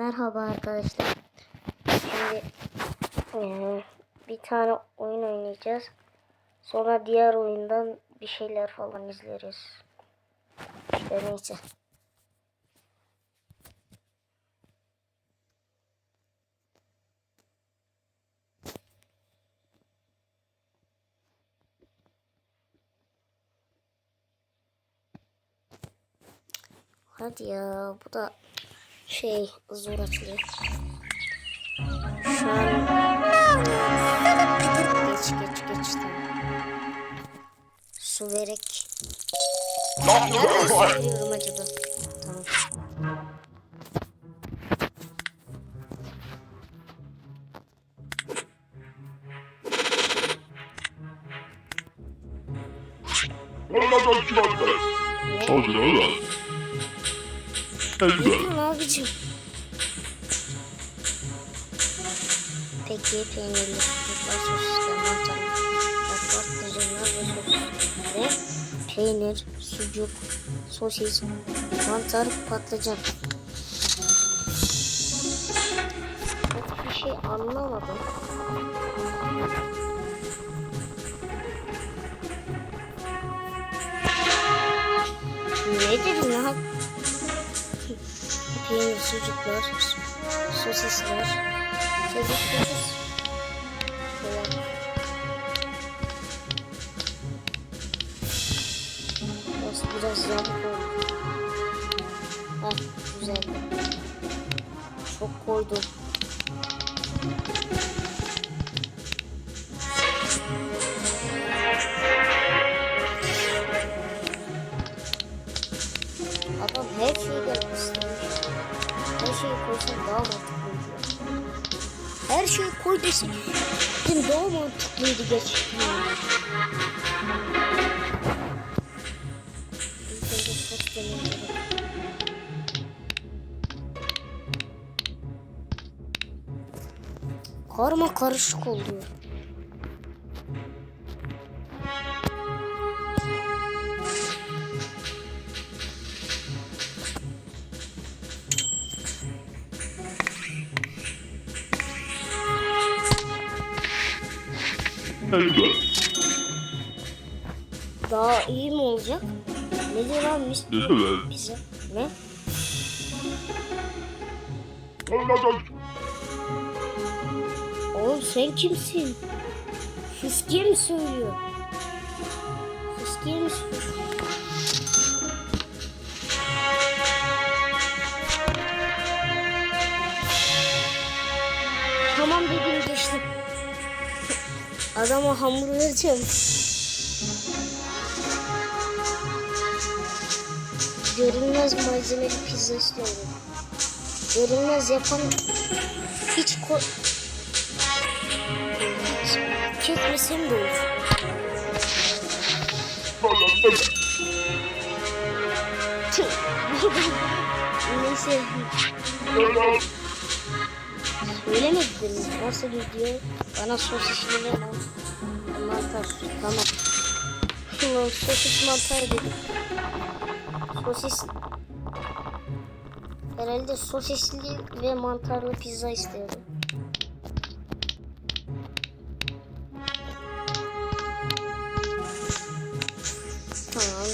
Merhaba arkadaşlar. Şimdi eee, bir tane oyun oynayacağız. Sonra diğer oyundan bir şeyler falan izleriz. İşte neyse. Hadi ya bu da şey zor açılıyor. Şu an geç geç geç tamam. Su vererek nereden su veriyorum acaba? Tamam. Onlardan kim attı? Hadi lan. Lütfen abicim. Peki peynirli ve sos. Ve peynir, sucuk, sosis, mantar, patlıcan. Çok bir şey anlamadım. Ne dedim ya? Peynir, sucuklar, sosisler, çocuk sosis falan. Burası biraz yamuk oldu. Heh, güzel. Çok koydum. Desin. Dedim daha mantıklıydı gerçekten. Karma karışık oluyor. Elbet. Daha iyi mi olacak? Ne diyor lan mis Evet. bize? Ne? Onlardan Oğlum sen kimsin? Fiskiye mi söylüyor? Fiskiye mi söylüyor? Tamam dedim geçtim. Adama hamur vereceğim. Görünmez malzemeli pizza istiyorum. Görünmez yapan hiç ko... Çekmesem de olur. Onlardan Neyse. Elbet. Söylemediniz. Nasıl gidiyor? Bana sosisli ve man mantar. Tamam. Ulan sosis mantar dedim. Sosis. Herhalde sosisli ve mantarlı pizza istiyorum. Tamam.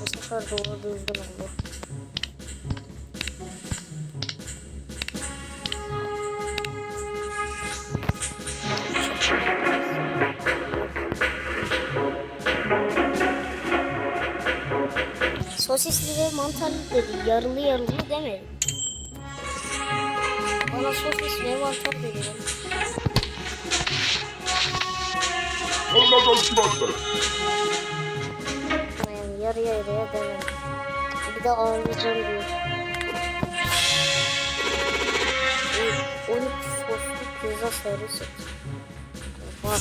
Bu sefer doğru düzgün oldu. Sosisli ve mantarlı dedi. Yarılı yarılı demedi. Bana sosis ve mantar dedi. Onlardan kim attı? Yani yarıya yarıya demedi. Bir de ağlayacağım diyor. O 12 soslu pizza servisi. Bak.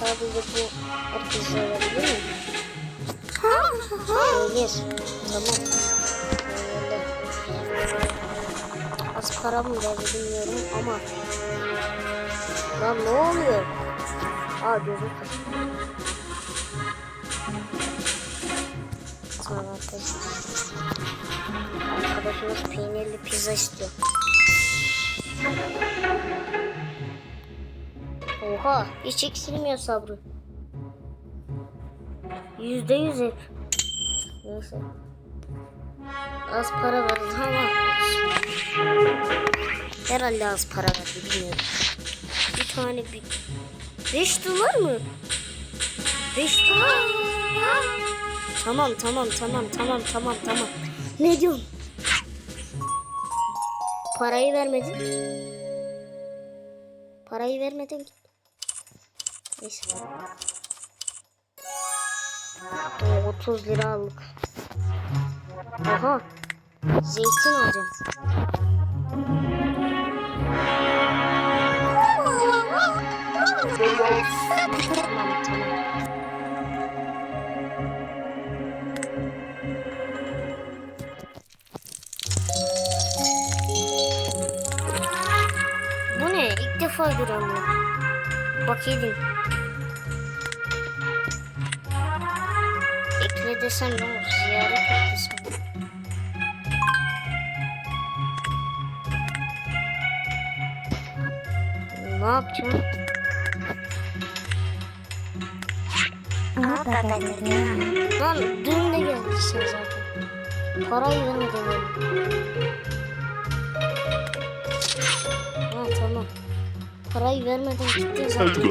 Sadece bu o pizza olabilir mi? Gelir. Tamam. Öyle. Az para mı verdi bilmiyorum ama Lan ne oluyor? Aa gözüm sana arkadaşlar. Arkadaşımız peynirli pizza istiyor. Oha hiç eksilmiyor sabrı. Yüzde yüz hep. Neyse. Az para verdi ama herhalde az para verdi bilmiyorum. Bir tane bir 5 dolar mı? 5 dolar. Tamam tamam tamam tamam tamam tamam. Ne diyorsun? Parayı vermedin. Parayı vermedin ki. Neyse. Oo, 30 lira aldık. Aha. Zeytin alacağım. Bu ne? İlk defa görüyorum. Bak yedim. Desem ne olur? Ziyaret et desem. Ne yapacağım? Lan dün de geldin sen zaten. Parayı vermedin. Ha tamam. Parayı vermeden gittin zaten.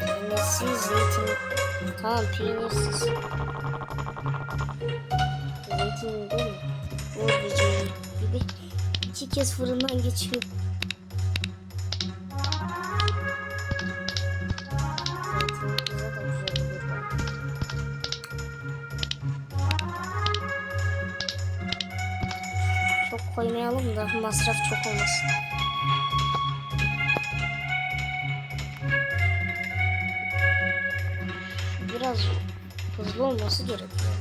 Peynirsiz zeytin. Tamam peynirsiz. Zeytin değil mi? Uğur böceği gibi. İki kez fırından geçiyor. Çok koymayalım da masraf çok olmasın. Biraz hızlı olması gerekiyor.